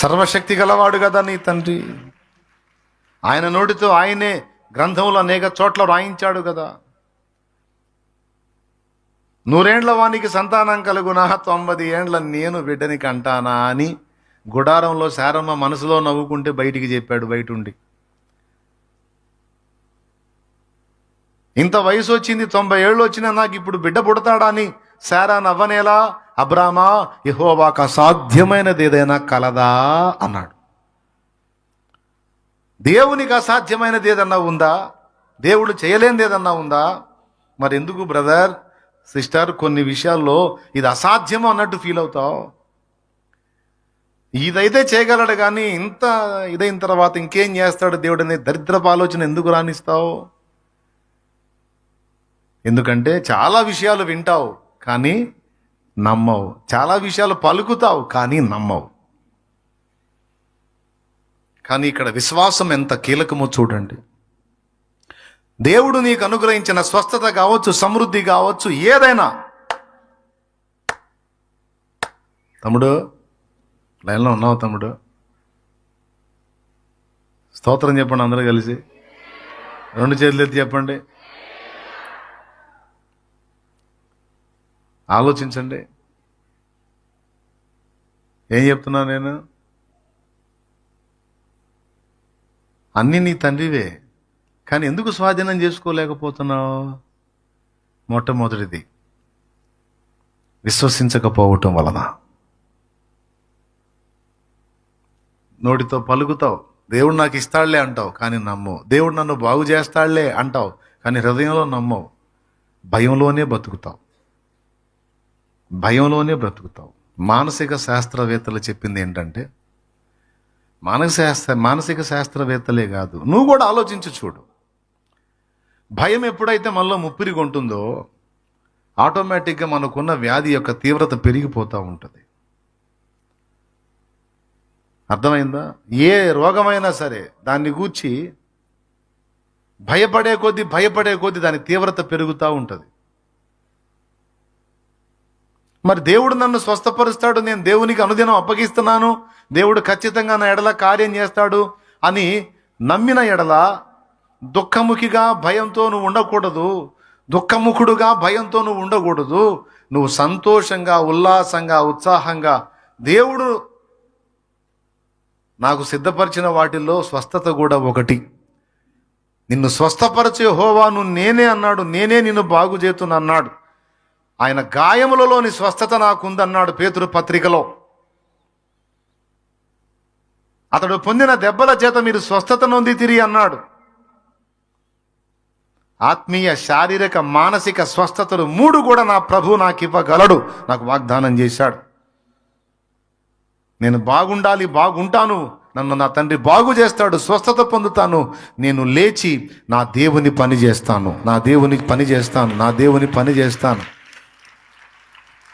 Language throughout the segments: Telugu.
సర్వశక్తి గలవాడు కదా నీ తండ్రి. ఆయన నోటితో ఆయనే గ్రంథంలో అనేక చోట్ల రాయించాడు కదా. నూరేండ్ల వానికి సంతానం కలుగునా తొంభది ఏండ్ల నేను బిడ్డని కంటానా అని గుడారంలో శారమ్మ మనసులో నవ్వుకుంటే బయటికి చెప్పాడు బయట ఉండి ఇంత వయసు వచ్చింది తొంభై ఏళ్ళు వచ్చినా నాకు ఇప్పుడు బిడ్డ పుడతాడా అని శారా నవ్వనేలా అబ్రామా యహోవాకు అసాధ్యమైనది ఏదైనా కలదా? అన్నాడు. దేవునికి అసాధ్యమైనది ఏదన్నా ఉందా? దేవుడు చేయలేనిది ఏదన్నా ఉందా? మరి ఎందుకు బ్రదర్? సిస్టర్ కొన్ని విషయాల్లో ఇది అసాధ్యం అన్నట్టు ఫీల్ అవుతావు. ఇదైతే చేయగలడు కానీ ఇంత ఇదైన తర్వాత ఇంకేం చేస్తాడు దేవుడు అనే దరిద్రపు ఆలోచన ఎందుకు రాణిస్తావు ఎందుకంటే చాలా విషయాలు వింటావు కానీ నమ్మవు. చాలా విషయాలు పలుకుతావు కానీ నమ్మవు. కానీ ఇక్కడ విశ్వాసం ఎంత కీలకమో చూడండి. దేవుడు నీకు అనుగ్రహించిన స్వస్థత కావచ్చు సమృద్ధి కావచ్చు ఏదైనా. తమ్ముడు లైన్లో ఉన్నావు తమ్ముడు? స్తోత్రం చెప్పండి అందరూ కలిసి. రెండు చేతులు ఎత్తి చెప్పండి. ఆలోచించండి. ఏం చెప్తున్నా నేను? అన్నీ నీ తండ్రివే కానీ ఎందుకు స్వాధీనం చేసుకోలేకపోతున్నావు? మొట్టమొదటిది విశ్వసించకపోవటం వలన. నోటితో పలుకుతావు దేవుడు నాకు ఇస్తాడులే అంటావు కానీ నమ్మవు. దేవుడు నన్ను బాగు చేస్తాడులే అంటావు కానీ హృదయంలో నమ్మవు. భయంలోనే బతుకుతావు. భయంలోనే బ్రతుకుతావు. మానసిక శాస్త్రవేత్తలు చెప్పింది ఏంటంటే మానసిక శాస్త్ర మానసిక శాస్త్రవేత్తలే కాదు నువ్వు కూడా ఆలోచించి చూడు. భయం ఎప్పుడైతే మనలో ముప్పిరి ఉంటుందో ఆటోమేటిక్గా మనకున్న వ్యాధి యొక్క తీవ్రత పెరిగిపోతూ ఉంటుంది. అర్థమైందా? ఏ రోగమైనా సరే దాన్ని గూర్చి భయపడే కొద్దీ భయపడే కొద్దీ దాని తీవ్రత పెరుగుతూ ఉంటుంది. మరి దేవుడు నన్ను స్వస్థపరుస్తాడు నేను దేవునికి అనుదినం అప్పగిస్తున్నాను దేవుడు ఖచ్చితంగా నా ఎడల కార్యం చేస్తాడు అని నమ్మిన ఎడల దుఃఖముఖిగా భయంతో నువ్వు ఉండకూడదు దుఃఖముఖుడుగా భయంతో నువ్వు ఉండకూడదు నువ్వు సంతోషంగా ఉల్లాసంగా ఉత్సాహంగా దేవుడు నాకు సిద్ధపరిచిన వాటిల్లో స్వస్థత కూడా ఒకటి. నిన్ను స్వస్థపరచే హోవాను నేనే అన్నాడు నేనే నిన్ను బాగు చేతును అన్నాడు. ఆయన గాయములలోని స్వస్థత నాకుందన్నాడు పేతురు పత్రికలో. అతడు పొందిన దెబ్బల చేత మీరు స్వస్థత నొంది తిరిగి అన్నాడు. ఆత్మీయ శారీరక మానసిక స్వస్థతలు మూడు కూడా నా ప్రభు నాకు ఇవ్వగలడు నాకు వాగ్దానం చేశాడు. నేను బాగుండాలి బాగుంటాను నన్ను నా తండ్రి బాగు చేస్తాడు స్వస్థత పొందుతాను నేను లేచి నా దేవుని పని చేస్తాను నా దేవునికి పని చేస్తాను నా దేవుని పని చేస్తాను.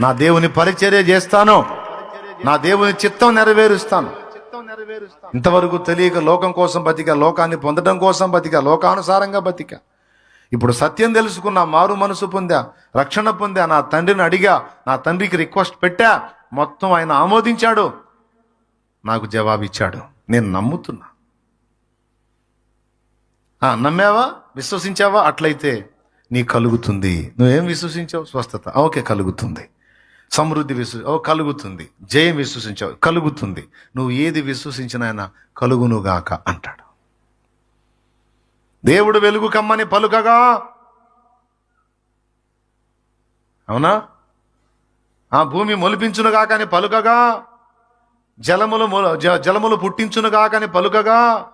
నా దేవుని పరిచర్య చేస్తాను. నా దేవుని చిత్తం నెరవేరుస్తాను. ఇంతవరకు తెలియక లోకం కోసం బతిక లోకాన్ని పొందడం కోసం బతిక లోకానుసారంగా బతిక. ఇప్పుడు సత్యం తెలుసుకున్నా మారు మనసు పొందా రక్షణ పొందా నా తండ్రిని అడిగా నా తండ్రికి రిక్వెస్ట్ పెట్టా మొత్తం ఆయన ఆమోదించాడు. నాకు జవాబిచ్చాడు. నేను నమ్ముతున్నా. నమ్మావా? విశ్వసించావా? అట్లయితే నీ కలుగుతుంది. నువ్వేం విశ్వసించావు? స్వస్థత. ఓకే కలుగుతుంది. సమృద్ధి విశ్వ కలుగుతుంది. జయం విశ్వసించావు కలుగుతుంది. నువ్వు ఏది విశ్వసించిన ఆయన కలుగునుగాక అంటాడు. దేవుడు వెలుగు కమ్మని పలుకగా. అవునా? ఆ భూమి మొలిపించునుగాక అని పలుకగా. జలములు మొల- జ- జలములు పుట్టించునుగాక అని పలుకగా.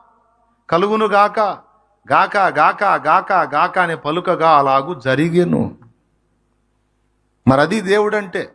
కలుగునుగాక గాక గాక గాక గాక అని పలుకగా అలాగూ జరిగేను. మరి అది దేవుడంటే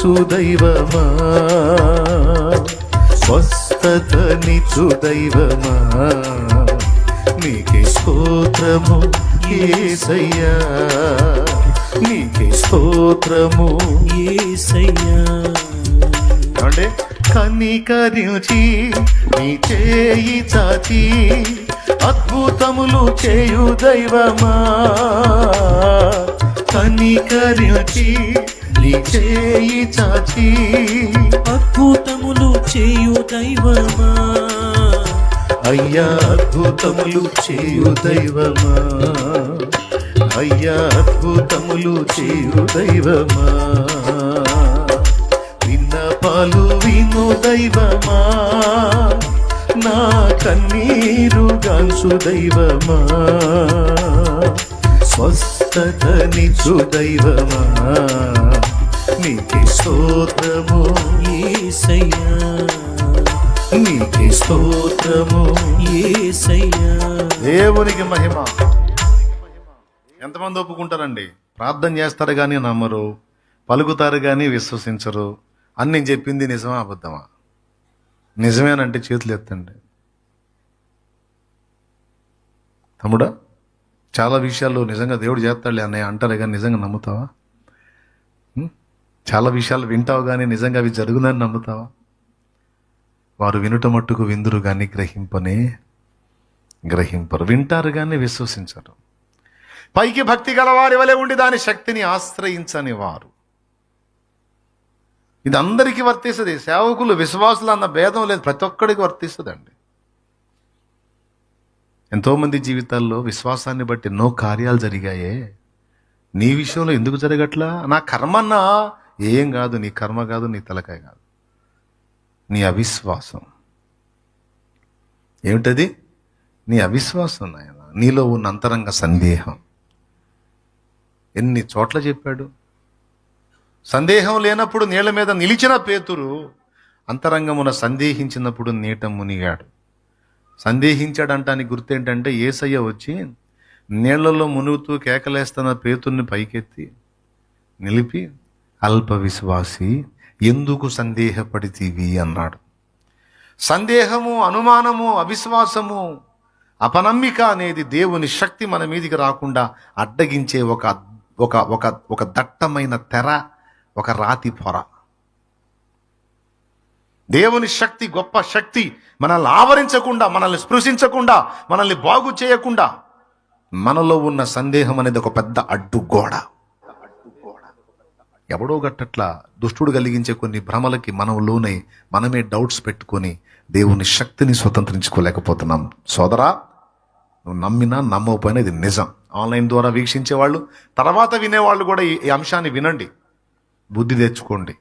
కన్నీరు దైవమా? స్వస్థత నిచు దైవమా? నీకే స్తోత్రము ఏసయ్యా. నీకే స్తోత్రము ఏసయ్యా. అంటే కనికరించి నీ చేయి చాచి అద్భుతములు చేయు దైవమా? కనికరించి చేయి చాచి. అద్భుతములు చేయు దైవమా? అయ్యా అద్భుతములు చేయు దైవమా? అయ్యా అద్భుతములు చేయు దైవమా? విన్నపాలు విను దైవమా? నా కన్నీరు గాంచు దైవమా? స్వస్థత నిచు దైవమా? నీకే స్తోత్రము ఏసయ్యా. నీకే స్తోత్రము ఏసయ్యా. దేవునికి మహిమ. ఎంతమంది ఒప్పుకుంటారండి? ప్రార్థన చేస్తారు కానీ నమ్మరు పలుకుతారు కానీ విశ్వసించరు. అని నేను చెప్పింది నిజమా అబద్ధమా? నిజమేనంటే చేతులు ఎత్తండి. తమ్ముడా చాలా విషయాల్లో నిజంగా దేవుడు చేస్తాడులే అన్నయ్య అంటారు కానీ నిజంగా నమ్ముతావా? చాలా విషయాలు వింటావు కానీ నిజంగా అవి జరుగునని నమ్ముతావా? వారు వినుట మట్టుకు విందురు కానీ గ్రహింపనే గ్రహింపరు. వింటారు కానీ విశ్వసించరు. పైకి భక్తి గలవారి వలె ఉండి దాని శక్తిని ఆశ్రయించని వారు. ఇది అందరికీ వర్తిస్తుంది. సేవకులు విశ్వాసులు అన్న భేదం లేదు. ప్రతి ఒక్కడికి వర్తిస్తుందండి. ఎంతోమంది జీవితాల్లో విశ్వాసాన్ని బట్టి ఎన్నో కార్యాలు జరిగాయే. నీ విషయంలో ఎందుకు జరగట్లా? నా కర్మన్నా ఏం కాదు నీ కర్మ కాదు నీ తలకాయ కాదు. నీ అవిశ్వాసం. ఏమిటది? నీ అవిశ్వాసం నాయన. నీలో ఉన్న అంతరంగ సందేహం. ఎన్ని చోట్ల చెప్పాడు? సందేహం లేనప్పుడు నీళ్ళ మీద నిలిచిన పేతురు అంతరంగమున సందేహించినప్పుడు నీట మునిగాడు. సందేహించాడంటానికి గుర్తేంటంటే ఏసయ్య వచ్చి నీళ్ళలో మునుగుతూ కేకలేస్తున్న పేతుర్ని పైకెత్తి నిలిపి అల్ప విశ్వాసి ఎందుకు సందేహపడితీవి? అన్నాడు. సందేహము అనుమానము అవిశ్వాసము అపనమ్మిక అనేది దేవుని శక్తి మన మీదికి రాకుండా అడ్డగించే ఒక ఒక ఒక ఒక దట్టమైన తెర ఒక రాతి పొర. దేవుని శక్తి గొప్ప శక్తి మనల్ని ఆవరించకుండా మనల్ని స్పృశించకుండా మనల్ని బాగు చేయకుండా మనలో ఉన్న సందేహం అనేది ఒక పెద్ద అడ్డుగోడ. ఎవడో గట్టట్లా దుష్టుడు కలిగించే కొన్ని భ్రమలకి మనం లోనై మనమే డౌట్స్ పెట్టుకొని దేవుని శక్తిని స్వతంత్రించుకోలేకపోతున్నాం. సోదరా నువ్వు నమ్మినా నమ్మకపోయినా ఇది నిజం. ఆన్లైన్ ద్వారా వీక్షించే వాళ్ళు తర్వాత వినేవాళ్ళు కూడా ఈ ఈ అంశాన్ని వినండి. బుద్ధి తెచ్చుకోండి.